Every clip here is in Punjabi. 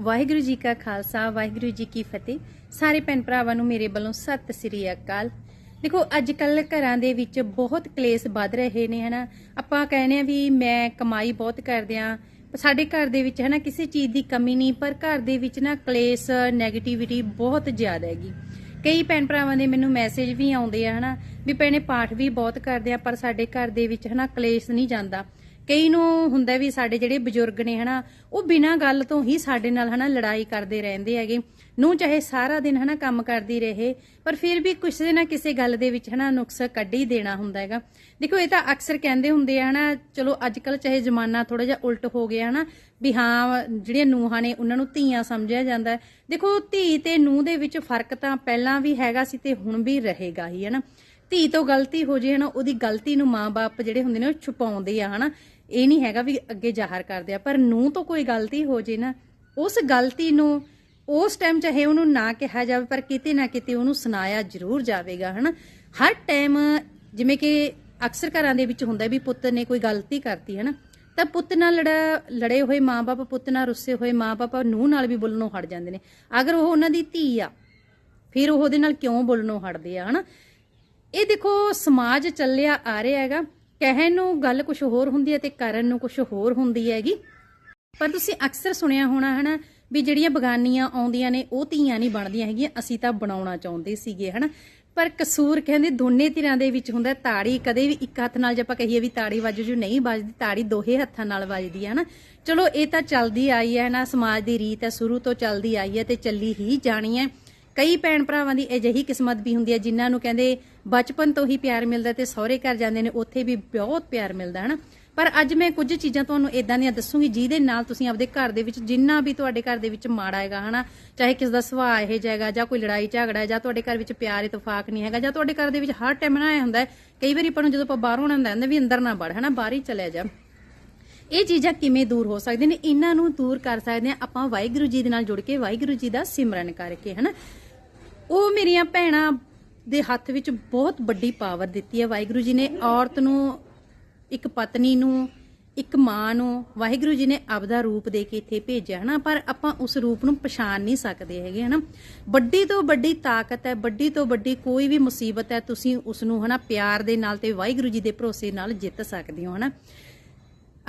ਵਾਹਿਗੁਰੂ ਜੀ ਕਾ ਖਾਲਸਾ, ਵਾਹਿਗੁਰੂ ਜੀ ਕੀ ਫਤਿਹ। ਸਾਰੇ ਭੈਣ ਭਰਾਵਾਂ ਨੂੰ ਮੇਰੇ ਵੱਲੋਂ ਸਤਿ ਸ੍ਰੀ ਅਕਾਲ। ਦੇਖੋ, ਅੱਜ ਕੱਲ ਘਰਾਂ ਦੇ ਵਿੱਚ ਬਹੁਤ ਕਲੇਸ਼ ਵੱਧ ਰਹੇ ਨੇ, ਹਨਾ। ਆਪਾਂ ਕਹਿੰਦੇ ਆ ਵੀ ਮੈਂ ਕਮਾਈ ਬਹੁਤ ਕਰਦੇ ਆ ਸਾਡੇ ਘਰ ਦੇ ਵਿੱਚ, ਹਨਾ, ਕਿਸੇ ਚੀਜ਼ ਦੀ ਕਮੀ ਨਹੀਂ, ਪਰ ਘਰ ਦੇ ਵਿੱਚ ਨਾ ਕਲੇਸ਼ 네ਗੇਟਿਵਿਟੀ ਬਹੁਤ ਜ਼ਿਆਦਾ ਹੈਗੀ। ਕਈ ਭੈਣ ਭਰਾਵਾਂ ਦੇ ਮੈਨੂੰ ਮੈਸੇਜ ਵੀ ਆਉਂਦੇ ਆ, ਹਨਾ, ਵੀ ਭੈਣੇ ਪਾਠ ਵੀ ਬਹੁਤ ਕਰਦੇ ਆ, ਪਰ ਸਾਡੇ ਘਰ ਦੇ ਵਿੱਚ, ਹਨਾ, ਕਲੇਸ਼ ਨਹੀਂ ਜਾਂਦਾ। ਕਈ ਨੂੰ ਹੁੰਦਾ ਵੀ ਸਾਡੇ ਜਿਹੜੇ ਬਜ਼ੁਰਗ ਨੇ ਹਨਾ, ਉਹ ਬਿਨਾਂ ਗੱਲ ਤੋਂ ਹੀ ਸਾਡੇ ਨਾਲ ਹਨਾ ਲੜਾਈ ਕਰਦੇ ਰਹਿੰਦੇ ਹੈਗੇ। ਨੂੰ ਚਾਹੇ ਸਾਰਾ ਦਿਨ ਹਨਾ ਕੰਮ ਕਰਦੀ ਰਹੇ, ਪਰ ਫਿਰ ਵੀ ਕਿਸੇ ਨਾ ਕਿਸੇ ਗੱਲ ਦੇ ਵਿੱਚ ਹਨਾ ਨੁਕਸ ਕੱਢ ਹੀ ਦੇਣਾ ਹੁੰਦਾ ਹੈਗਾ। ਦੇਖੋ, ਇਹ ਤਾਂ ਅਕਸਰ ਕਹਿੰਦੇ ਹੁੰਦੇ ਆ ਹਨਾ, ਚਲੋ ਅੱਜ ਕੱਲ ਚਾਹੇ ਜ਼ਮਾਨਾ ਥੋੜਾ ਜਿਹਾ ਉਲਟ ਹੋ ਗਿਆ ਹਨਾ, ਵੀ ਹਾਂ, ਜਿਹੜੀਆਂ ਨੂਹਾਂ ਨੇ ਉਹਨਾਂ ਨੂੰ ਧੀਆਂ ਸਮਝਿਆ ਜਾਂਦਾ ਹੈ। ਦੇਖੋ, ਧੀ ਤੇ ਨੂੰਹ ਦੇ ਵਿੱਚ ਫ਼ਰਕ ਤਾਂ ਪਹਿਲਾਂ ਵੀ ਹੈਗਾ ਸੀ ਤੇ ਹੁਣ ਵੀ ਰਹੇਗਾ ਹੀ ਹਨਾ। ਧੀ ਤੋਂ ਗਲਤੀ ਹੋ ਜੇ ਹਨਾ, ਉਹਦੀ ਗਲਤੀ ਨੂੰ ਮਾਂ-ਬਾਪ ਜਿਹੜੇ ਹੁੰਦੇ ਨੇ ਉਹ ਛੁਪਾਉਂਦੇ ਆ ਹਨਾ। ਇਹ ਨਹੀਂ ਹੈਗਾ ਵੀ ਅੱਗੇ ਜ਼ਾਹਰ ਕਰਦੇ ਆ, ਪਰ ਨੂੰ ਤੋਂ ਕੋਈ ਗਲਤੀ ਹੋ ਜੇ ਨਾ, ਉਸ ਗਲਤੀ ਨੂੰ, ਉਸ ਟਾਈਮ ਚਾਹੇ ਉਹਨੂੰ ਨਾ ਕਿਹਾ ਜਾਵੇ, ਪਰ ਕਿਤੇ ਨਾ ਕਿਤੇ ਉਹਨੂੰ ਸੁਣਾਇਆ ਜ਼ਰੂਰ ਜਾਵੇਗਾ, ਹਨਾ? ਹਰ ਟਾਈਮ ਜਿਵੇਂ ਕਿ ਅਕਸਰ ਘਰਾਂ ਦੇ ਵਿੱਚ ਹੁੰਦਾ ਵੀ ਪੁੱਤ ਨੇ ਕੋਈ ਗਲਤੀ ਕਰਤੀ, ਹਨਾ? ਤਾਂ ਪੁੱਤ ਨਾਲ ਲੜਾ, ਲੜੇ ਹੋਏ ਮਾਪੇ ਪੁੱਤ ਨਾਲ ਰੁੱਸੇ ਹੋਏ ਮਾਪੇ ਨੂੰ ਨਾਲ ਵੀ ਬੋਲਣੋਂ ਹਟ ਜਾਂਦੇ ਨੇ। ਅਗਰ ਉਹ ਉਹਨਾਂ ਦੀ ਧੀ ਆ, ਫਿਰ ਉਹ ਉਹਦੇ ਨਾਲ ਕਿਉਂ ਬੋਲਣੋਂ ਹਟਦੇ ਆ, ਹਨਾ? ਇਹ ਦੇਖੋ, ਸਮਾਜ ਚੱਲਿਆ ਆ ਰਿਹਾ ਹੈਗਾ। ਕਹਿਣ ਨੂੰ ਗੱਲ ਕੁਝ ਹੋਰ ਹੁੰਦੀ ਹੈ ਤੇ ਕਰਨ ਨੂੰ ਕੁਝ ਹੋਰ ਹੁੰਦੀ ਹੈਗੀ। ਪਰ ਤੁਸੀਂ ਅਕਸਰ ਸੁਣਿਆ ਹੋਣਾ ਹਨਾ ਵੀ ਜਿਹੜੀਆਂ ਬਗਾਨੀਆਂ ਆਉਂਦੀਆਂ ਨੇ, ਉਹ ਧੀਆਂ ਨਹੀਂ ਬਣਦੀਆਂ ਹੈਗੀਆਂ, ਅਸੀਂ ਤਾਂ ਬਣਾਉਣਾ ਚਾਹੁੰਦੇ ਸੀਗੇ ਹਨਾ। ਪਰ ਕਸੂਰ ਕਹਿੰਦੇ ਦੋਨੇ ਧਿਰਾਂ ਦੇ ਵਿੱਚ ਹੁੰਦਾ, ਤਾੜੀ ਕਦੇ ਵੀ ਇੱਕ ਹੱਥ ਨਾਲ ਜੇ ਆਪਾਂ ਕਹੀਏ ਵੀ ਤਾੜੀ ਵੱਜ ਜੂ, ਨਹੀਂ ਵੱਜਦੀ, ਤਾੜੀ ਦੋਹੇ ਹੱਥਾਂ ਨਾਲ ਵੱਜਦੀ ਹੈ ਨਾ ਚਲੋ, ਇਹ ਤਾਂ ਚੱਲਦੀ ਆਈ ਹੈ ਨਾ ਸਮਾਜ ਦੀ ਰੀਤ ਹੈ, ਸ਼ੁਰੂ ਤੋਂ ਚੱਲਦੀ ਆਈ ਹੈ ਤੇ ਚੱਲੀ ਹੀ ਜਾਣੀ ਹੈ। ਕਈ ਭੈਣ ਭਰਾਵਾਂ ਦੀ ਅਜਿਹੀ ਕਿਸਮਤ ਵੀ ਹੁੰਦੀ ਹੈ ਜਿਨ੍ਹਾਂ ਨੂੰ ਕਹਿੰਦੇ ਬਚਪਨ ਤੋਂ ਹੀ ਪਿਆਰ ਮਿਲਦਾ ਤੇ ਸਹੁਰੇ ਘਰ ਜਾਂਦੇ ਨੇ ਉੱਥੇ ਵੀ ਬਹੁਤ ਪਿਆਰ ਮਿਲਦਾ ਹਨਾ? ਪਰ ਅੱਜ ਮੈਂ ਕੁਝ ਚੀਜ਼ਾਂ ਤੁਹਾਨੂੰ ਇਦਾਂ ਦੀਆਂ ਦੱਸੂਗੀ ਜਿਹਦੇ ਨਾਲ ਤੁਸੀਂ ਆਪਦੇ ਘਰ ਦੇ ਵਿੱਚ ਜਿੰਨਾ ਵੀ ਤੁਹਾਡੇ ਘਰ ਦੇ ਵਿੱਚ ਮਾੜਾ ਹੈਗਾ ਹਨਾ? ਚਾਹੇ ਕਿਸ ਦਾ ਸੁਭਾਅ ਇਹ ਜਾਏਗਾ ਜਾਂ ਕੋਈ ਲੜਾਈ ਝਗੜਾ ਹੈ ਜਾਂ ਤੁਹਾਡੇ ਘਰ ਵਿੱਚ ਪਿਆਰ ਇਤਫਾਕ ਨਹੀਂ ਹੈਗਾ ਜਾਂ ਤੁਹਾਡੇ ਘਰ ਦੇ ਵਿੱਚ ਹਰ ਟਾਈਮ ਨਾ ਹੁੰਦਾ ਹੈ, ਕਈ ਵਾਰੀ ਆਪਾਂ ਨੂੰ ਜਦੋਂ ਆਪਾਂ ਬਾਹਰੋਂ ਆਉਂਦਾ ਹੁੰਦਾ ਵੀ ਅੰਦਰ ਨਾ ਵੜ ਹਨਾ? ਬਾਹਰ ਹੀ ਚਲਿਆ ਜਾ। ਇਹ ਚੀਜ਼ਾਂ ਕਿਵੇਂ ਦੂਰ ਹੋ ਸਕਦੀਆਂ ਨੇ? ਇਹਨਾਂ ਨੂੰ ਦੂਰ ਕਰ ਸਕਦੇ ਆ ਆਪਾਂ ਵਾਹਿਗੁਰੂ ਜੀ ਦੇ ਨਾਲ ਜੁੜ ਕੇ ਵਾਹਿਗੁਰੂ ਜੀ ਦਾ ਸਿਮਰਨ ਕਰਕੇ ਹਨਾ? ਉਹ ਮੇਰੀਆਂ ਭੈਣਾਂ ਦੇ ਹੱਥ ਵਿੱਚ ਬਹੁਤ ਵੱਡੀ ਪਾਵਰ ਦਿੱਤੀ ਹੈ। ਵਾਹਿਗੁਰੂ ਜੀ ਨੇ ਔਰਤ ਨੂੰ, ਇੱਕ ਪਤਨੀ ਨੂੰ, ਇੱਕ ਮਾਂ ਨੂੰ ਵਾਹਿਗੁਰੂ ਜੀ ਨੇ ਆਪਦਾ ਰੂਪ ਦੇ ਕੇ ਇੱਥੇ ਭੇਜਿਆ, ਹਨਾ? ਪਰ ਆਪਾਂ ਉਸ ਰੂਪ ਨੂੰ ਪਛਾਣ ਨਹੀਂ ਸਕਦੇ ਹੈਗੇ, ਹਨਾ? ਵੱਡੀ ਤੋਂ ਵੱਡੀ ਤਾਕਤ ਹੈ, ਵੱਡੀ ਤੋਂ ਵੱਡੀ ਕੋਈ ਵੀ ਮੁਸੀਬਤ ਹੈ, ਤੁਸੀਂ ਉਸ ਨੂੰ, ਹਨਾ, ਪਿਆਰ ਦੇ ਨਾਲ ਤੇ ਵਾਹਿਗੁਰੂ ਜੀ ਦੇ ਭਰੋਸੇ ਨਾਲ ਜਿੱਤ ਸਕਦੇ ਹੋ, ਹਨਾ?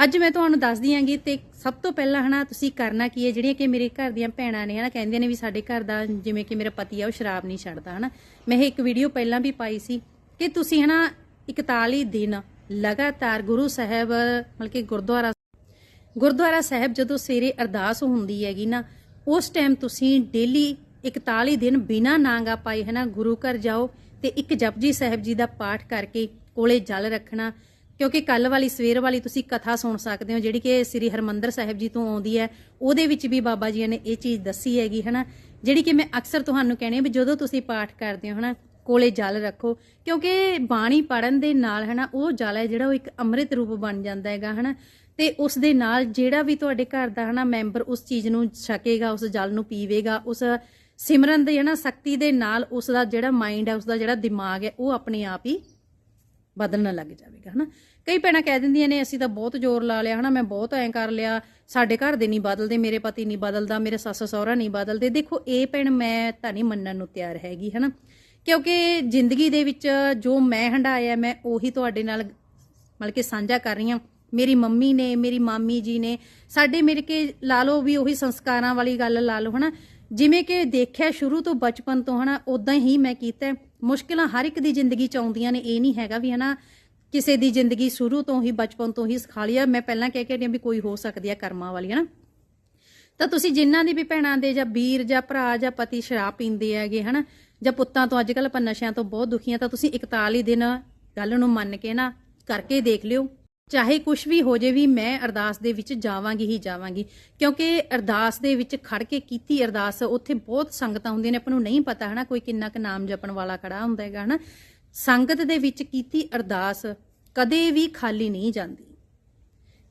ਅੱਜ ਮੈਂ ਤੁਹਾਨੂੰ ਦੱਸਦੀ ਆਂਗੀ ਤੇ ਸਭ ਤੋਂ ਪਹਿਲਾਂ ਹਨਾ ਤੁਸੀਂ ਕਰਨਾ ਕੀ ਹੈ, ਜਿਹੜੀਆਂ ਕਿ ਮੇਰੇ ਘਰ ਦੀਆਂ ਭੈਣਾਂ ਨੇ ਹਨਾ, ਕਹਿੰਦੀਆਂ ਨੇ ਵੀ ਸਾਡੇ ਘਰ ਦਾ ਜਿਵੇਂ ਕਿ ਮੇਰਾ ਪਤੀ ਆ, ਉਹ ਸ਼ਰਾਬ ਨਹੀਂ ਛੱਡਦਾ ਹਨਾ। ਮੈਂ ਇਹ ਇੱਕ ਵੀਡੀਓ ਪਹਿਲਾਂ ਵੀ ਪਾਈ ਸੀ ਕਿ ਤੁਸੀਂ ਹਨਾ 41 ਦਿਨ ਲਗਾਤਾਰ ਗੁਰੂ ਸਾਹਿਬ, ਮਤਲਬ ਕਿ ਗੁਰਦੁਆਰਾ ਗੁਰਦੁਆਰਾ ਸਾਹਿਬ ਜਦੋਂ ਸਵੇਰੇ ਅਰਦਾਸ ਹੁੰਦੀ ਹੈਗੀ ਨਾ, ਉਸ ਟਾਈਮ ਤੁਸੀਂ ਡੇਲੀ 41 ਦਿਨ ਬਿਨਾ ਨਾਂਗਾ ਪਾਏ ਹਨਾ ਗੁਰੂ ਘਰ ਜਾਓ ਤੇ ਇੱਕ ਜਪਜੀ ਸਾਹਿਬ ਜੀ ਦਾ ਪਾਠ ਕਰਕੇ ਕੋਲੇ ਜਲ ਰੱਖਣਾ ਕਿਉਂਕਿ ਕੱਲ ਵਾਲੀ, ਸਵੇਰ ਵਾਲੀ ਤੁਸੀਂ ਕਥਾ ਸੁਣ ਸਕਦੇ ਹੋ, ਜਿਹੜੀ ਕਿ ਸ੍ਰੀ ਹਰਮੰਦਰ ਸਾਹਿਬ ਜੀ ਤੋਂ ਆਉਂਦੀ ਹੈ, ਉਹਦੇ ਵਿੱਚ ਵੀ ਬਾਬਾ ਜੀ ਨੇ ਇਹ ਚੀਜ਼ ਦੱਸੀ ਹੈਗੀ, ਹਨਾ? ਜਿਹੜੀ ਕਿ ਮੈਂ ਅਕਸਰ ਤੁਹਾਨੂੰ ਕਹਿੰਦੀ ਵੀ ਜਦੋਂ ਤੁਸੀਂ ਪਾਠ ਕਰਦੇ ਹੋ, ਹਨਾ, ਕੋਲੇ ਜਲ ਰੱਖੋ, ਕਿਉਂਕਿ ਬਾਣੀ ਪੜਨ ਦੇ ਨਾਲ, ਹਨਾ, ਉਹ ਜਲ ਹੈ ਜਿਹੜਾ ਉਹ ਇੱਕ ਅੰਮ੍ਰਿਤ ਰੂਪ ਬਣ ਜਾਂਦਾ ਹੈਗਾ, ਹਨਾ? ਤੇ ਉਸ ਦੇ ਨਾਲ ਜਿਹੜਾ ਵੀ ਤੁਹਾਡੇ ਘਰ ਦਾ, ਹਨਾ, ਮੈਂਬਰ ਉਸ ਚੀਜ਼ ਨੂੰ ਛਕੇਗਾ, ਉਸ ਜਲ ਨੂੰ ਪੀਵੇਗਾ, ਉਸ ਸਿਮਰਨ ਦੇ, ਹਨਾ, ਸ਼ਕਤੀ ਦੇ ਨਾਲ ਉਸ ਦਾ ਜਿਹੜਾ ਮਾਈਂਡ ਹੈ, ਉਸ ਦਾ ਜਿਹੜਾ ਦਿਮਾਗ ਹੈ, ਉਹ ਆਪਣੇ ਆਪ ਹੀ ਬਦਲਣ ਲੱਗ ਜਾਵੇਗਾ, ਹਨਾ? ਕਈ ਭੈਣਾਂ ਕਹਿ ਦਿੰਦੀਆਂ ਨੇ, ਅਸੀਂ ਤਾਂ ਬਹੁਤ ਜ਼ੋਰ ਲਾ ਲਿਆ, ਹਨਾ? ਮੈਂ ਬਹੁਤ ਐਂ ਕਰ ਲਿਆ, ਸਾਡੇ ਘਰ ਦੇ ਨਹੀਂ ਬਦਲਦੇ, ਮੇਰੇ ਪਤੀ ਨਹੀਂ ਬਦਲਦਾ, ਮੇਰੇ ਸੱਸ ਸਹੁਰਾ ਨਹੀਂ ਬਦਲਦੇ। ਦੇਖੋ, ਇਹ ਭੈਣ ਮੈਂ ਤਾਂ ਨਹੀਂ ਮੰਨਣ ਨੂੰ ਤਿਆਰ ਹੈਗੀ, ਹਨਾ? ਕਿਉਂਕਿ ਜ਼ਿੰਦਗੀ ਦੇ ਵਿੱਚ ਜੋ ਮੈਂ ਹੰਡਾਇਆ ਮੈਂ ਉਹੀ ਤੁਹਾਡੇ ਨਾਲ ਮਤਲਬ ਕਿ ਸਾਂਝਾ ਕਰ ਰਹੀ ਹਾਂ। ਮੇਰੀ ਮੰਮੀ ਨੇ, ਮੇਰੀ ਮਾਮੀ ਜੀ ਨੇ, ਸਾਡੇ ਮੇਰੇ ਕੇ ਲਾ ਲਓ ਵੀ ਉਹੀ ਸੰਸਕਾਰਾਂ ਵਾਲੀ ਗੱਲ ਲਾ ਲਓ, ਹਨਾ? ਜਿਵੇਂ ਕਿ ਦੇਖਿਆ ਸ਼ੁਰੂ ਤੋਂ ਬਚਪਨ ਤੋਂ, ਹਨਾ? ਉਦਾਂ ਹੀ ਮੈਂ ਕੀਤਾ। ਮੁਸ਼ਕਿਲਾਂ ਹਰ ਇੱਕ ਦੀ ਜ਼ਿੰਦਗੀ ਚ ਆਉਂਦੀਆਂ ਨੇ, ਇਹ ਨਹੀਂ ਹੈਗਾ ਵੀ ਹਨਾ ਕਿਸੇ ਦੀ ਜ਼ਿੰਦਗੀ ਸ਼ੁਰੂ ਤੋਂ ਹੀ, ਬਚਪਨ ਤੋਂ ਹੀ ਸਿਖਾ ਲਿਆ ਮੈਂ ਪਹਿਲਾਂ ਕਹਿ ਕੇ ਹਟੀ ਵੀ ਕੋਈ ਹੋ ਸਕਦੀ ਹੈ ਕਰਮਾਂ ਵਾਲੀ, ਹਨਾ। ਤਾਂ ਤੁਸੀਂ ਜਿਨ੍ਹਾਂ ਦੀ ਵੀ ਭੈਣਾਂ ਦੇ ਜਾਂ ਵੀਰ ਜਾਂ ਭਰਾ ਜਾਂ ਪਤੀ ਸ਼ਰਾਬ ਪੀਂਦੇ ਹੈਗੇ, ਹਨਾ, ਜਾਂ ਪੁੱਤਾਂ ਤੋਂ ਅੱਜ ਕੱਲ ਆਪਾਂ ਨਸ਼ਿਆਂ ਤੋਂ ਬਹੁਤ ਦੁਖੀ ਦੁਖੀਆਂ ਤਾਂ ਤੁਸੀਂ 41 ਦਿਨ ਗੱਲ ਨੂੰ ਮੰਨ ਕੇ ਨਾ ਕਰਕੇ ਦੇਖ ਲਿਓ। ਚਾਹੇ ਕੁਝ ਵੀ ਹੋ ਜੇ ਵੀ ਮੈਂ ਅਰਦਾਸ ਦੇ ਵਿੱਚ ਜਾਵਾਂਗੀ ਹੀ ਜਾਵਾਂਗੀ। ਕਿਉਂਕਿ ਅਰਦਾਸ ਦੇ ਵਿੱਚ ਖੜ ਕੇ ਕੀਤੀ ਅਰਦਾਸ, ਉੱਥੇ ਬਹੁਤ ਸੰਗਤਾਂ ਹੁੰਦੀਆਂ ਨੇ, ਆਪਾਂ ਨੂੰ ਨਹੀਂ ਪਤਾ ਹਨਾ, ਕੋਈ ਕਿੰਨਾ ਕੁ ਨਾਮ ਜਪਣ ਵਾਲਾ ਖੜਾ ਹੁੰਦਾ ਹੈਗਾ ਹਨਾ। ਸੰਗਤ ਦੇ ਵਿੱਚ ਕੀਤੀ ਅਰਦਾਸ ਕਦੇ ਵੀ ਖਾਲੀ ਨਹੀਂ ਜਾਂਦੀ।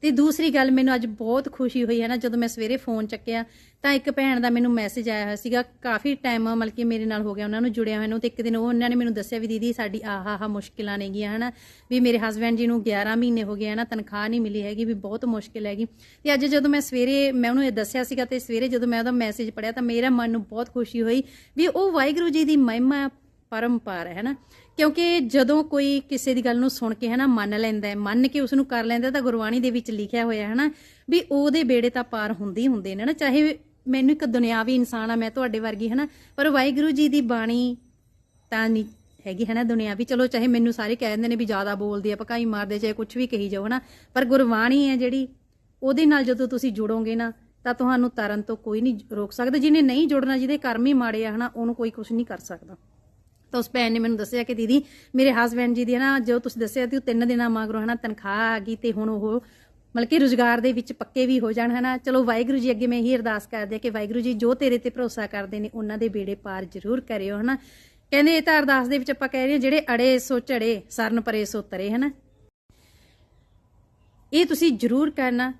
ਤੇ ਦੂਸਰੀ ਗੱਲ ਮੈਨੂੰ ਅੱਜ ਬਹੁਤ ਖੁਸ਼ੀ ਹੋਈ ਹੈ ਨਾ, ਜਦੋਂ ਮੈਂ ਸਵੇਰੇ ਫੋਨ ਚੱਕਿਆ, ਤਾਂ ਇੱਕ ਭੈਣ ਦਾ ਮੈਨੂੰ ਮੈਸੇਜ ਆਇਆ ਹੋਇਆ ਸੀਗਾ, ਕਾਫੀ ਟਾਈਮ ਮਤਲਬ ਕਿ ਮੇਰੇ ਨਾਲ ਹੋ ਗਿਆ, ਉਹਨਾਂ ਨੂੰ ਜੁੜਿਆ ਹੋਇਆ ਨੂੰ, ਤੇ ਇੱਕ ਦਿਨ ਉਹ ਉਹਨਾਂ ਨੇ ਮੈਨੂੰ ਦੱਸਿਆ ਵੀ ਦੀਦੀ ਸਾਡੀ ਆਹ ਆਹ ਮੁਸ਼ਕਿਲਾਂ ਨੇਗੀਆਂ, ਹਨਾ, ਵੀ ਮੇਰੇ ਹਸਬੰਡ ਜੀ ਨੂੰ 11 ਮਹੀਨੇ ਹੋ ਗਏ ਹਨਾ ਤਨਖਾਹ ਨਹੀਂ ਮਿਲੀ ਹੈਗੀ, ਵੀ ਬਹੁਤ ਮੁਸ਼ਕਿਲ ਹੈਗੀ। ਤੇ ਅੱਜ ਜਦੋਂ ਮੈਂ ਸਵੇਰੇ, ਮੈਂ ਉਹਨੂੰ ਇਹ ਦੱਸਿਆ ਸੀਗਾ, ਤੇ ਸਵੇਰੇ ਜਦੋਂ ਮੈਂ ਉਹਦਾ ਮੈਸੇਜ ਪੜਿਆ ਤਾਂ ਮੇਰਾ ਮਨ ਨੂੰ ਬਹੁਤ ਖੁਸ਼ੀ ਹੋਈ ਵੀ ਉਹ ਵਾਹਿਗੁਰੂ ਜੀ ਦੀ ਮਹਿਮਾ ਪਰੰਪਾਰ ਹੈ ਨਾ ਕਿਉਂਕਿ ਜਦੋਂ ਕੋਈ ਕਿਸੇ ਦੀ ਗੱਲ ਨੂੰ ਸੁਣ ਕੇ ਹਨਾ ਮੰਨ ਲੈਂਦਾ ਹੈ, ਮੰਨ ਕੇ ਉਸ ਨੂੰ ਕਰ ਲੈਂਦਾ ਤਾਂ ਗੁਰਬਾਣੀ ਦੇ ਵਿੱਚ ਲਿਖਿਆ ਹੋਇਆ ਹੈ ਨਾ ਵੀ ਉਹਦੇ ਬੇੜੇ ਤਾਂ ਪਾਰ ਹੁੰਦੇ ਹੀ ਹੁੰਦੇ ਨੇ ਨਾ ਚਾਹੇ ਮੈਨੂੰ ਇੱਕ ਦੁਨਿਆਵੀ ਇਨਸਾਨ ਆ, ਮੈਂ ਤੁਹਾਡੇ ਵਰਗੀ ਹਨਾ, ਪਰ ਵਾਹਿਗੁਰੂ ਜੀ ਦੀ ਬਾਣੀ ਤਾਂ ਨਹੀਂ ਹੈਗੀ ਹਨਾ ਦੁਨਿਆਵੀ। ਚਲੋ ਚਾਹੇ ਮੈਨੂੰ ਸਾਰੇ ਕਹਿ ਦਿੰਦੇ ਨੇ ਵੀ ਜ਼ਿਆਦਾ ਬੋਲਦੀ ਆ ਪਕਾਈ ਮਾਰਦੇ ਚਾਹੇ ਕੁਝ ਵੀ ਕਹੀ ਜਾਓ ਹਨਾ, ਪਰ ਗੁਰਬਾਣੀ ਹੈ ਜਿਹੜੀ, ਉਹਦੇ ਨਾਲ ਜਦੋਂ ਤੁਸੀਂ ਜੁੜੋਗੇ ਨਾ, ਤਾਂ ਤੁਹਾਨੂੰ ਤਰਨ ਤੋਂ ਕੋਈ ਨਹੀਂ ਰੋਕ ਸਕਦਾ, ਜਿਹਨੇ ਨਹੀਂ ਜੁੜਨਾ, ਜਿਹਦੇ ਕਰਮ ਹੀ ਮਾੜੇ ਆ ਹਨਾ, ਉਹਨੂੰ ਕੋਈ ਕੁਝ ਨਹੀਂ ਕਰ ਸਕਦਾ। ਤਾਂ ਉਸ ਭੈਣ ਨੇ ਮੈਨੂੰ ਦੱਸਿਆ ਕਿ ਦੀਦੀ, ਮੇਰੇ ਹਸਬੰਡ ਜੀ ਦੀ ਹੈ ਨਾ, ਜੋ ਤੁਸੀਂ ਦੱਸਿਆ ਕਿ ਉਹ ਤਿੰਨ ਦਿਨਾਂ ਮਗਰੋਂ ਹਨਾ ਤਨਖਾਹ ਆ ਗਈ ਤੇ ਹੁਣ ਉਹ ਮਤਲਬ ਕਿ ਰੁਜ਼ਗਾਰ ਦੇ ਵਿੱਚ ਪੱਕੇ ਵੀ ਹੋ ਜਾਣ ਹਨਾ। ਚਲੋ ਵਾਹਿਗੁਰੂ ਜੀ ਅੱਗੇ ਮੈਂ ਇਹੀ ਅਰਦਾਸ ਕਰਦੇ ਆ ਕਿ ਵਾਹਿਗੁਰੂ ਜੀ ਜੋ ਤੇਰੇ ਤੇ ਭਰੋਸਾ ਕਰਦੇ ਨੇ, ਉਹਨਾਂ ਦੇ ਬੇੜੇ ਪਾਰ ਜ਼ਰੂਰ ਕਰਿਓ ਹਨਾ। ਕਹਿੰਦੇ ਇਹ ਤਾਂ ਅਰਦਾਸ ਦੇ ਵਿੱਚ ਆਪਾਂ ਕਹਿ ਰਹੇ ਹਾਂ, ਜਿਹੜੇ ਅੜੇ ਸੋ ਝੜੇ, ਸਰਨ ਪਰੇ ਸੋ ਤਰੇ ਹਨਾ। ਇਹ ਤੁਸੀਂ ਜ਼ਰੂਰ ਕਰਨਾ,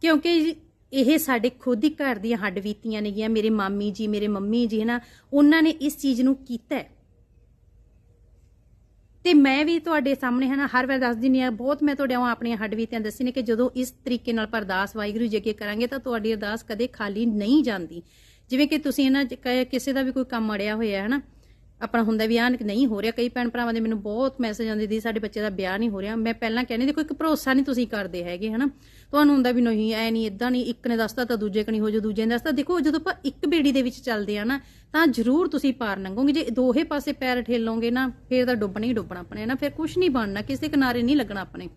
ਕਿਉਂਕਿ ਇਹ ਸਾਡੇ ਖੁਦ ਹੀ ਘਰ ਦੀਆਂ ਹੱਡਵੀਤੀਆਂ ਨੇਗੀਆਂ। ਮੇਰੇ ਮਾਮੀ ਜੀ, ਮੇਰੇ ਮੰਮੀ ਜੀ ਹਨਾ, ਉਹਨਾਂ ਨੇ ਇਸ ਚੀਜ਼ ਨੂੰ ਕੀਤਾ ਹੈ। ਤੇ ਮੈਂ ਵੀ ਤੁਹਾਡੇ ਸਾਹਮਣੇ ਹਨਾ, ਹਰ ਵਾਰ ਦੱਸ ਦਿੰਦੀ ਆ ਬਹੁਤ ਮੈਂ ਤੁਹਾਡੇ ਆਪਣੀਆਂ ਹੱਡ ਦੱਸੀ ਨੇ ਕਿ ਜਦੋਂ ਇਸ ਤਰੀਕੇ ਨਾਲ ਆਪਾਂ ਅਰਦਾਸ ਵਾਹਿਗੁਰੂ ਜੀ ਅੱਗੇ ਕਰਾਂਗੇ ਤਾਂ ਤੁਹਾਡੀ ਅਰਦਾਸ ਕਦੇ ਖਾਲੀ ਨਹੀਂ ਜਾਂਦੀ। ਜਿਵੇਂ ਕਿ ਤੁਸੀਂ ਨਾ ਕਿਸੇ ਦਾ ਵੀ ਕੋਈ ਕੰਮ ਅੜਿਆ ਹੋਇਆ ਹੈ ਨਾ ਆਪਣਾ ਹੁੰਦਾ ਵੀ ਨਹੀਂ ਹੋ ਰਿਹਾ, ਕਈ ਭੈਣ ਭਰਾਵਾਂ ਦੇ ਮੈਨੂੰ ਬਹੁਤ ਮੈਸੇਜ ਆਉਂਦੇ ਦੀ ਸਾਡੇ ਬੱਚੇ ਦਾ ਵਿਆਹ ਨਹੀਂ ਹੋ ਰਿਹਾ। ਮੈਂ ਪਹਿਲਾਂ ਕਹਿੰਦੀ ਦੇਖੋ ਇੱਕ ਭਰੋਸਾ ਨਹੀਂ ਤੁਸੀਂ ਕਰਦੇ ਹੈਗੇ, ਹਨਾ? ਤੁਹਾਨੂੰ ਹੁੰਦਾ ਵੀ ਨਹੀਂ, ਐ ਨਹੀਂ ਇਦਾਂ ਨਹੀਂ, ਇੱਕ ਨੇ ਦੱਸਤਾ ਤਾਂ ਦੂਜੇ ਕਣੀ ਹੋ ਜਾ ਦੂਜੇ ਨੇ ਦੱਸਤਾ। ਦੇਖੋ, ਜਦੋਂ ਆਪਾਂ ਇੱਕ ਬੇੜੀ ਦੇ ਵਿੱਚ ਚੱਲਦੇ ਆ ਨਾ, ਤਾਂ ਜ਼ਰੂਰ ਤੁਸੀਂ ਪਾਰ ਲੰਘੋਗੇ। ਜੇ ਦੋਹੇ ਪਾਸੇ ਪੈਰ ਠੇਲੋਗੇ ਨਾ, ਫੇਰ ਤਾਂ ਡੁੱਬਣਾ ਹੀ ਡੁੱਬਣਾ ਆਪਣੇ ਨਾ ਫਿਰ ਕੁਝ ਨਹੀਂ ਬਣਨਾ, ਕਿਸੇ ਕਿਨਾਰੇ ਨਹੀਂ ਲੱਗਣਾ ਆਪਣੇ।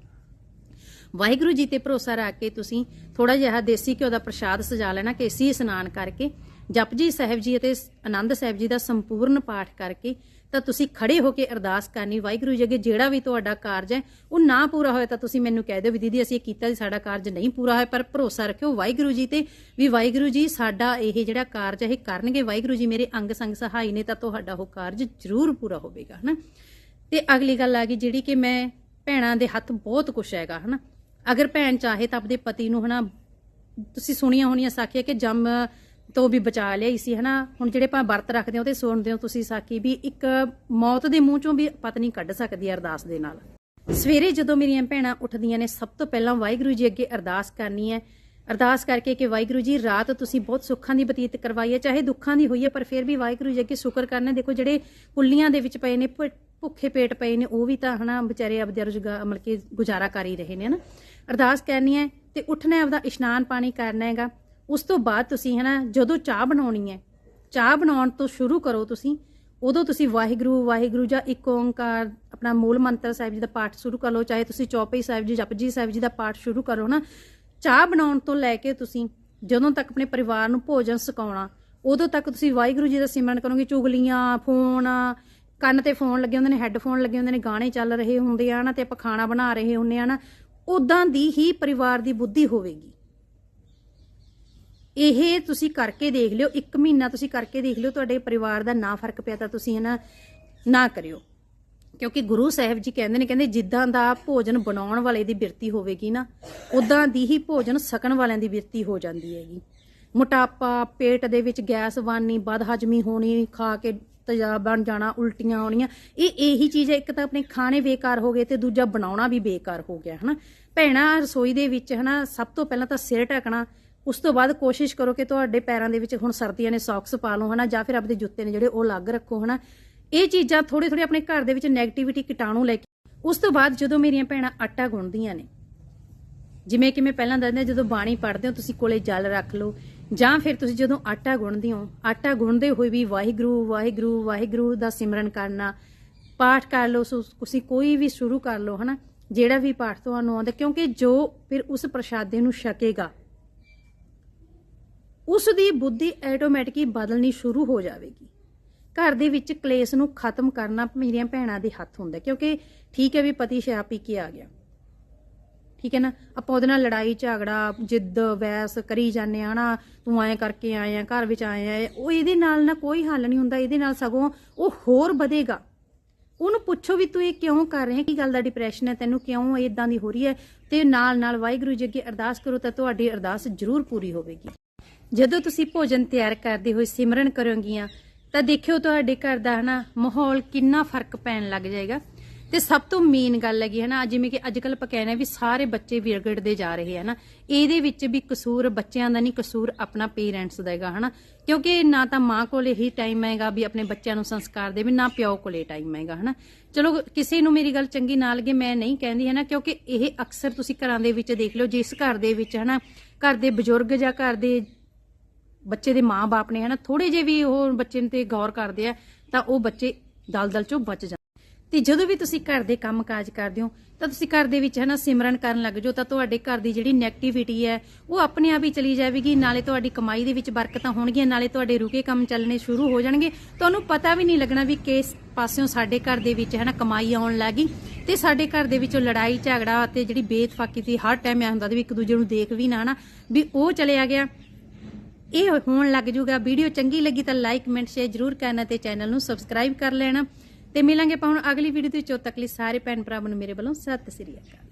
ਵਾਹਿਗੁਰੂ ਜੀ ਤੇ ਭਰੋਸਾ ਰੱਖ ਕੇ ਤੁਸੀਂ ਥੋੜਾ ਜਿਹਾ ਦੇਸੀ ਘਿਓ ਦਾ ਪ੍ਰਸ਼ਾਦ ਸਜਾ ਲੈਣਾ ਕੇਸੀ ਇਸ਼ਨਾਨ ਕਰਕੇ। ਜਪਜੀ ਸਾਹਿਬ ਜੀ ਅਤੇ ਆਨੰਦ ਸਾਹਿਬ ਜੀ ਦਾ ਸੰਪੂਰਨ ਪਾਠ ਕਰਕੇ ਤਾਂ ਤੁਸੀਂ ਖੜੇ ਹੋ ਕੇ ਅਰਦਾਸ ਕਰਨੀ, ਵਾਹਿਗੁਰੂ ਜੀ ਅੱਗੇ ਜਿਹੜਾ ਵੀ ਤੁਹਾਡਾ ਕਾਰਜ ਹੈ, ਉਹ ਨਾ ਪੂਰਾ ਹੋਇਆ ਤਾਂ ਤੁਸੀਂ ਮੈਨੂੰ ਕਹਿ ਦਿਓ ਵੀ ਦੀਦੀ ਅਸੀਂ ਇਹ ਕੀਤਾ ਜੀ ਸਾਡਾ ਕਾਰਜ ਨਹੀਂ ਪੂਰਾ ਹੋਇਆ, ਪਰ ਭਰੋਸਾ ਰੱਖਿਓ ਵਾਹਿਗੁਰੂ ਜੀ ਤੇ ਵੀ ਵਾਹਿਗੁਰੂ ਜੀ ਸਾਡਾ ਇਹ ਜਿਹੜਾ ਕਾਰਜ ਇਹ ਕਰਨਗੇ। ਵਾਹਿਗੁਰੂ ਜੀ ਮੇਰੇ ਅੰਗ ਸੰਗ ਸਹਾਈ ਨੇ ਤਾਂ ਤੁਹਾਡਾ ਉਹ ਕਾਰਜ ਜ਼ਰੂਰ ਪੂਰਾ ਹੋਵੇਗਾ, ਹਨਾ? ਤੇ ਅਗਲੀ ਗੱਲ ਆ ਗਈ ਜਿਹੜੀ ਕਿ ਮੈਂ ਭੈਣਾਂ ਦੇ ਹੱਥ ਬਹੁਤ ਕੁਛ ਹੈਗਾ, ਹਨਾ? ਅਗਰ ਭੈਣ ਚਾਹੇ ਤਾਂ ਆਪਣੇ ਪਤੀ ਨੂੰ, ਹਨਾ, ਤੁਸੀਂ ਸੁਣੀਆਂ ਹੋਣੀਆਂ ਸਾਖੀਆਂ ਕਿ ਜੰਮ ਤੋਂ ਵੀ ਬਚਾ ਲਿਆ ਸੀ, ਹਨਾ? ਹੁਣ ਜਿਹੜੇ ਆਪਾਂ ਵਰਤ ਰੱਖਦੇ ਹਾਂ ਉਹਤੇ ਸੁਣਦੇ ਹੋ ਤੁਸੀਂ ਸਾਖੀ ਵੀ ਇੱਕ ਮੌਤ ਦੇ ਮੂੰਹ ਚੋਂ ਵੀ ਪਤਨੀ ਕੱਢ ਸਕਦੀ ਹੈ ਅਰਦਾਸ ਦੇ ਨਾਲ। ਸਵੇਰੇ ਜਦੋਂ ਮੇਰੀਆਂ ਭੈਣਾਂ ਉੱਠਦੀਆਂ ਨੇ, ਸਭ ਤੋਂ ਪਹਿਲਾਂ ਵਾਹਿਗੁਰੂ ਜੀ ਅੱਗੇ ਅਰਦਾਸ ਕਰਨੀ ਹੈ। ਅਰਦਾਸ ਕਰਕੇ ਕਿ ਵਾਹਿਗੁਰੂ ਜੀ, ਰਾਤ ਤੁਸੀਂ ਬਹੁਤ ਸੁੱਖਾਂ ਦੀ ਬਤੀਤ ਕਰਵਾਈ ਹੈ, ਚਾਹੇ ਦੁੱਖਾਂ ਦੀ ਹੋਈ ਹੈ, ਪਰ ਫਿਰ ਵੀ ਵਾਹਿਗੁਰੂ ਜੀ ਅੱਗੇ ਸ਼ੁਕਰ ਕਰਨਾ ਦੇਖੋ, ਜਿਹੜੇ ਕੁੱਲੀਆਂ ਦੇ ਵਿੱਚ ਪਏ ਨੇ ਭੁੱਖੇ ਪੇਟ ਪਏ ਨੇ, ਉਹ ਵੀ ਤਾਂ, ਹਨਾ, ਵਿਚਾਰੇ ਆਪਦੇ ਰੁਜ਼ਗਾਰ, ਮਤਲਬ ਕਿ ਗੁਜ਼ਾਰਾ ਕਰ ਹੀ ਰਹੇ ਨੇ, ਹਨਾ? ਅਰਦਾਸ ਕਰਨੀ ਹੈ ਤੇ ਉੱਠਣਾ ਆਪਦਾ ਇਸ਼ਨਾਨ ਪਾਣੀ ਕਰਨਾ ਹੈਗਾ। ਉਸ ਤੋਂ ਬਾਅਦ ਤੁਸੀਂ ਹੈ ਨਾ ਜਦੋਂ ਚਾਹ ਬਣਾਉਣੀ ਹੈ, ਚਾਹ ਬਣਾਉਣ ਤੋਂ ਸ਼ੁਰੂ ਕਰੋ ਤੁਸੀਂ, ਉਦੋਂ ਤੁਸੀਂ ਵਾਹਿਗੁਰੂ ਵਾਹਿਗੁਰੂ ਜਾਂ ਇੱਕ ਓੰਕਾਰ, ਆਪਣਾ ਮੂਲ ਮੰਤਰ ਸਾਹਿਬ ਜੀ ਦਾ ਪਾਠ ਸ਼ੁਰੂ ਕਰ ਲਓ, ਚਾਹੇ ਤੁਸੀਂ ਚੌਪਈ ਸਾਹਿਬ ਜੀ, ਜਪਜੀ ਸਾਹਿਬ ਜੀ ਦਾ ਪਾਠ ਸ਼ੁਰੂ ਕਰੋ ਨਾ, ਚਾਹ ਬਣਾਉਣ ਤੋਂ ਲੈ ਕੇ ਤੁਸੀਂ ਜਦੋਂ ਤੱਕ ਆਪਣੇ ਪਰਿਵਾਰ ਨੂੰ ਭੋਜਨ ਸਕਾਉਣਾ, ਉਦੋਂ ਤੱਕ ਤੁਸੀਂ ਵਾਹਿਗੁਰੂ ਜੀ ਦਾ ਸਿਮਰਨ ਕਰੋਗੇ, ਚੁਗਲੀਆਂ, ਫੋਨ, ਕੰਨ ਤੇ ਫੋਨ ਲੱਗੇ ਹੁੰਦੇ ਨੇ, ਹੈੱਡਫੋਨ ਲੱਗੇ ਹੁੰਦੇ ਨੇ, ਗਾਣੇ ਚੱਲ ਰਹੇ ਹੁੰਦੇ ਆ ਨਾ, ਤੇ ਆਪਾਂ ਖਾਣਾ ਬਣਾ ਰਹੇ ਹੁੰਨੇ ਆ ਨਾ, ਉਦਾਂ ਦੀ ਹੀ ਪਰਿਵਾਰ ਦੀ ਬੁੱਧੀ ਹੋਵੇਗੀ। ਇਹ ਤੁਸੀਂ ਕਰਕੇ ਦੇਖ ਲਿਓ, ਇੱਕ ਮਹੀਨਾ ਤੁਸੀਂ ਕਰਕੇ ਦੇਖ ਲਿਓ, ਤੁਹਾਡੇ ਪਰਿਵਾਰ ਦਾ ਨਾ ਫ਼ਰਕ ਪਿਆ ਤਾਂ ਤੁਸੀਂ ਇਹਨਾਂ ਨਾ ਕਰਿਓ। ਕਿਉਂਕਿ ਗੁਰੂ ਸਾਹਿਬ ਜੀ ਕਹਿੰਦੇ ਨੇ, ਕਹਿੰਦੇ ਜਿੱਦਾਂ ਦਾ ਭੋਜਨ ਬਣਾਉਣ ਵਾਲੇ ਦੀ ਬਿਰਤੀ ਹੋਵੇਗੀ ਨਾ ਉਦਾਂ ਦੀ ਹੀ ਭੋਜਨ ਸਕਣ ਵਾਲਿਆਂ ਦੀ ਬਿਰਤੀ ਹੋ ਜਾਂਦੀ ਹੈਗੀ। ਮੋਟਾਪਾ, ਪੇਟ ਦੇ ਵਿੱਚ ਗੈਸ ਬਣਨੀ ਬਦ ਹਜਮੀ ਹੋਣੀ, ਖਾ ਕੇ ਤੇਜ਼ਾਬ ਬਣ ਜਾਣਾ, ਉਲਟੀਆਂ ਆਉਣੀਆਂ, ਇਹ ਇਹੀ ਚੀਜ਼ ਹੈ, ਇੱਕ ਤਾਂ ਆਪਣੇ ਖਾਣੇ ਬੇਕਾਰ ਹੋ ਗਏ ਤੇ ਦੂਜਾ ਬਣਾਉਣਾ ਵੀ ਬੇਕਾਰ ਹੋ ਗਿਆ, ਹਨਾ। ਭੈਣਾ, ਰਸੋਈ ਦੇ ਵਿੱਚ ਹਨਾ ਸਭ ਤੋਂ ਪਹਿਲਾਂ ਤਾਂ ਸਿਰ ਢੱਕਣਾ ਉਸ ਤੋਂ ਬਾਅਦ ਕੋਸ਼ਿਸ਼ ਕਰੋ ਕਿ ਤੁਹਾਡੇ ਪੈਰਾਂ ਦੇ ਵਿੱਚ ਹੁਣ ਸਰਦੀਆਂ ਨੇ ਸੌਕਸ ਪਾ ਲਓ, ਹਨਾ, ਜਾਂ ਫਿਰ ਆਪਦੇ ਜੁੱਤੇ ਨੇ ਜਿਹੜੇ ਉਹ ਅਲੱਗ ਰੱਖੋ, ਹਨਾ। ਇਹ ਚੀਜ਼ਾਂ ਥੋੜੇ ਥੋੜੇ ਆਪਣੇ ਘਰ ਦੇ ਵਿੱਚ 네ਗੇਟਿਵਿਟੀ ਕੀਟਾਣੂ ਲੈ ਕੇ ਉਸ ਤੋਂ ਬਾਅਦ ਜਦੋਂ ਮੇਰੀਆਂ ਭੈਣਾਂ ਆਟਾ ਗੁੰਨਦੀਆਂ ਨੇ, ਜਿਵੇਂ ਕਿ ਮੈਂ ਪਹਿਲਾਂ ਦੱਸਦਾ ਜਦੋਂ ਬਾਣੀ ਪੜ੍ਹਦੇ ਹੋ, ਤੁਸੀਂ ਕੋਲੇ ਜਲ ਰੱਖ ਲਓ, ਜਾਂ ਫਿਰ ਤੁਸੀਂ ਜਦੋਂ ਆਟਾ ਗੁੰਨਦੇ ਹੋ, ਆਟਾ ਗੁੰਨਦੇ ਹੋਏ ਵੀ ਵਾਹਿਗੁਰੂ ਵਾਹਿਗੁਰੂ ਵਾਹਿਗੁਰੂ ਦਾ ਸਿਮਰਨ ਕਰਨਾ, ਪਾਠ ਕਰ ਲਓ ਤੁਸੀਂ ਕੋਈ ਵੀ ਸ਼ੁਰੂ ਕਰ ਲਓ, ਹਨਾ, ਜਿਹੜਾ ਵੀ ਪਾਠ ਤੁਹਾਨੂੰ ਆਉਂਦਾ, ਕਿਉਂਕਿ ਜੋ ਫਿਰ ਉਸ ਪ੍ਰਸ਼ਾਦੇ ਨੂੰ ਛਕੇਗਾ ਉਸ ਦੀ ਬੁੱਧੀ ਆਟੋਮੈਟਿਕਲੀ ਬਦਲਣੀ ਸ਼ੁਰੂ ਹੋ ਜਾਵੇਗੀ। ਘਰ ਦੇ ਵਿੱਚ ਕਲੇਸ਼ ਨੂੰ ਖਤਮ ਕਰਨਾ ਮੇਰੀਆਂ ਭੈਣਾਂ ਦੇ ਹੱਥ ਹੁੰਦਾ ਕਿਉਂਕਿ ਠੀਕ ਹੈ ਵੀ ਪਤੀ ਸ਼ਰਾਬ ਪੀ ਕੇ ਆ ਗਿਆ। ਠੀਕ ਹੈ ਨਾ? ਆਪਾਂ ਉਹਦੇ ਨਾਲ ਲੜਾਈ, ਝਗੜਾ, ਜਿੱਦ, ਵੈਸ ਕਰੀ ਜਾਂਦੇ ਆ ਨਾ ਤੂੰ ਐਂ ਕਰਕੇ ਆਏ ਆ, ਘਰ ਵਿੱਚ ਆਏ ਆ ਉਹ ਇਹਦੇ ਨਾਲ ਨਾ ਕੋਈ ਹੱਲ ਨਹੀਂ ਹੁੰਦਾ, ਇਹਦੇ ਨਾਲ ਸਗੋਂ ਉਹ ਹੋਰ ਵਧੇਗਾ। ਉਹਨੂੰ ਪੁੱਛੋ ਵੀ ਤੂੰ ਇਹ ਕਿਉਂ ਕਰ ਰਿਹਾ? ਕੀ ਗੱਲ ਦਾ ਡਿਪਰੈਸ਼ਨ ਹੈ? ਤੈਨੂੰ ਕਿਉਂ ਇਦਾਂ ਦੀ ਹੋ ਰਹੀ ਹੈ? ਤੇ ਨਾਲ ਨਾਲ ਵਾਹਿਗੁਰੂ ਜੀ ਅੱਗੇ ਅਰਦਾਸ ਕਰੋ ਤਾਂ ਤੁਹਾਡੀ ਅਰਦਾਸ ਜ਼ਰੂਰ ਪੂਰੀ ਹੋਵੇਗੀ। ਜਦੋਂ ਤੁਸੀਂ ਭੋਜਨ ਤਿਆਰ ਕਰਦੇ ਹੋਏ ਸਿਮਰਨ ਕਰੋਗੀਆਂ, ਤਾਂ ਦੇਖਿਓ ਤੁਹਾਡੇ ਘਰ ਦਾ ਹਨਾ ਮਾਹੌਲ ਕਿੰਨਾ ਫ਼ਰਕ ਪੈਣ ਲੱਗ ਜਾਏਗਾ। ਤੇ ਸਭ ਤੋਂ ਮੇਨ ਗੱਲ ਹੈਗੀ ਹਨਾ, ਜਿਵੇਂ ਕਿ ਅੱਜ ਕੱਲ ਆਪਾਂ ਕਹਿੰਦੇ ਵੀ ਸਾਰੇ ਬੱਚੇ ਵਿਗੜਦੇ ਜਾ ਰਹੇ ਹਨਾ ਇਹਦੇ ਵਿੱਚ ਵੀ ਕਸੂਰ ਬੱਚਿਆਂ ਦਾ ਨਹੀਂ, ਕਸੂਰ ਆਪਣਾ ਪੇਰੈਂਟਸ ਦਾ ਹੈਗਾ ਹਨਾ। ਕਿਉਂਕਿ ਨਾ ਤਾਂ ਮਾਂ ਕੋਲੇ ਹੀ ਟਾਈਮ ਹੈਗਾ ਵੀ ਆਪਣੇ ਬੱਚਿਆਂ ਨੂੰ ਸੰਸਕਾਰ ਦੇਵੇ, ਨਾ ਪਿਓ ਕੋਲੇ ਟਾਈਮ ਹੈਗਾ ਹਨਾ। ਚਲੋ, ਕਿਸੇ ਨੂੰ ਮੇਰੀ ਗੱਲ ਚੰਗੀ ਨਾ ਲੱਗੇ, ਮੈਂ ਨਹੀਂ ਕਹਿੰਦੀ ਹਨਾ, ਕਿਉਂਕਿ ਇਹ ਅਕਸਰ ਤੁਸੀਂ ਘਰਾਂ ਦੇ ਵਿੱਚ ਦੇਖ ਲਓ, ਜਿਸ ਘਰ ਦੇ ਵਿੱਚ ਹਨਾ, ਘਰ ਦੇ ਬਜ਼ੁਰਗ ਜਾਂ ਘਰ ਦੇ ਬੱਚੇ ਦੇ ਮਾਪੇ ਨੇ ਹਨਾ ਥੋੜੇ ਜੇ ਵੀ ਉਹ ਬੱਚੇ ਤੇ ਗੌਰ ਕਰਦੇ ਆ, ਤਾਂ ਉਹ ਬੱਚੇ ਦਲਦਲ ਚੋਂ ਬਚ ਜਾਂਦੇ ਤੇ ਜਦੋਂ ਵੀ ਤੁਸੀਂ ਘਰ ਦੇ ਕੰਮ ਕਾਜ ਕਰਦੇ ਹੋ, ਤਾਂ ਤੁਸੀਂ ਘਰ ਦੇ ਵਿੱਚ ਹਨਾ ਸਿਮਰਨ ਕਰਨ ਲੱਗ ਜਾਓ, ਤਾਂ ਤੁਹਾਡੇ ਘਰ ਦੀ ਜਿਹੜੀ ਨੈਗੇਟਿਵਿਟੀ ਹੈ, ਉਹ ਆਪਣੇ ਆਪ ਹੀ ਚਲੀ ਜਾਵੇਗੀ, ਨਾਲੇ ਤੁਹਾਡੀ ਕਮਾਈ ਦੇ ਵਿੱਚ ਬਰਕਤਾਂ ਹੋਣਗੀਆਂ, ਨਾਲੇ ਤੁਹਾਡੇ ਰੁਕੇ ਕੰਮ ਚੱਲਣੇ ਸ਼ੁਰੂ ਹੋ ਜਾਣਗੇ। ਤੁਹਾਨੂੰ ਪਤਾ ਵੀ ਨਹੀਂ ਲੱਗਣਾ ਵੀ ਕਿਸ ਪਾਸਿਓਂ ਸਾਡੇ ਘਰ ਦੇ ਵਿੱਚ ਹਨਾ ਕਮਾਈ ਆਉਣ ਲੱਗੀ ਤੇ ਸਾਡੇ ਘਰ ਦੇ ਵਿੱਚੋਂ ਲੜਾਈ, ਝਗੜਾ ਅਤੇ ਜਿਹੜੀ ਬੇਤਫਾਕੀ ਦੀ ਹਰ ਟਾਈਮ ਆ ਹੁੰਦਾ ਵੀ ਇੱਕ ਦੂਜੇ ਨੂੰ ਦੇਖ ਵੀ ਨਾ ਹਨਾ, ਵੀ ਉਹ ਚਲਿਆ ਗਿਆ। ਇਹ ਹੋਣ ਲੱਗ ਜੂਗਾ। ਵੀਡੀਓ ਚੰਗੀ ਲੱਗੀ ਤਾਂ ਲਾਈਕ ਕਮੈਂਟ ਸ਼ੇਅਰ ਜਰੂਰ ਕਰਨਾ ਤੇ ਚੈਨਲ ਨੂੰ ਸਬਸਕ੍ਰਾਈਬ ਕਰ ਲੈਣਾ। ਤੇ ਮਿਲਾਂਗੇ ਆਪਾਂ ਅਗਲੀ ਵੀਡੀਓ ਦੇ ਚੋ ਤੱਕ ਲਈ ਸਾਰੇ ਭੈਣ ਭਰਾਵਾਂ ਨੂੰ ਮੇਰੇ ਵੱਲੋਂ ਸਤਿ ਸ੍ਰੀ ਅਕਾਲ।